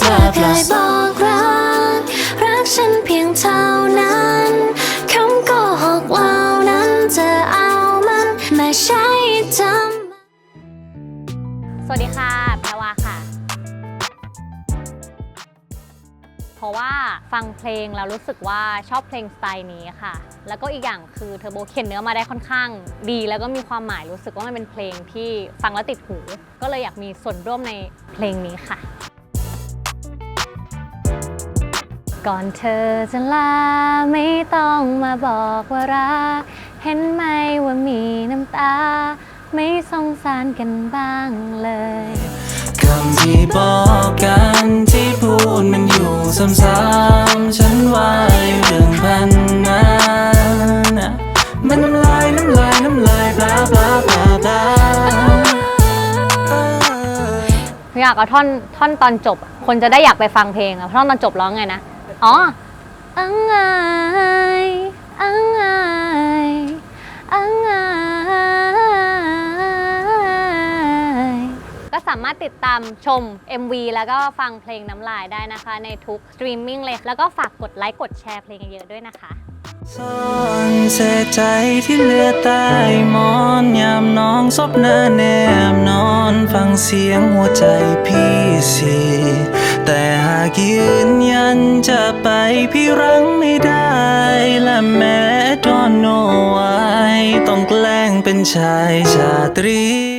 เธอเคยบอกรัก รักฉันเพียงเท่านั้นคำโกหกเหล่านั้นเธอเอามันมาใช้ทำสวัสดีค่ะแพรวาค่ะ เพราะว่าฟังเพลงแล้วรู้สึกว่าชอบเพลงสไตล์นี้ค่ะ แล้วก็อีกอย่างคือเทอร์โบเขียนเนื้อมาได้ค่อนข้าง ดีแล้วก็มีความหมายรู้สึกว่ามันเป็นเพลงที่ฟังแล้วติดหู ก็เลยอยากมีส่วนร่วมในเพลงนี้ค่ะ ก่อนเธอจะลาไม่ต้องมาบอกว่ารักเห็นไหมว่ามีน้ำตา ไม่สงสารกันบ้างเลยคำที่บอกกันที่พูดมันอยู่ซ้ำๆฉันว่าเรื่องพันนั้นน่ะมันน้ำลายน้ำลายน้ำลายบลาบลาบลาบลาอยากเอาท่อนท่อนตอนจบ คนจะได้อยากไปฟังเพลงอะท่อนตอนจบร้องไงนะ อ๋ออังไงอังไงอังไงก็สามารถติดตามชม MV แล้วก็ฟังเพลงน้ำลายได้นะคะ ในทุกสตรีมมิ่งเลย แล้วก็ฝากกดไลค์กดแชร์เพลงเยอะๆด้วยนะคะซ่อนเศษใจที่เหลือใต้หมอนยามน้องซบหน้าแนมนอนฟังเสียงหัวใจพี่สิแต่หากยืน จะไปพี่รั้งไม่ได้และแม้ดอนโนไวต้องแกล้งเป็นชายชาตรี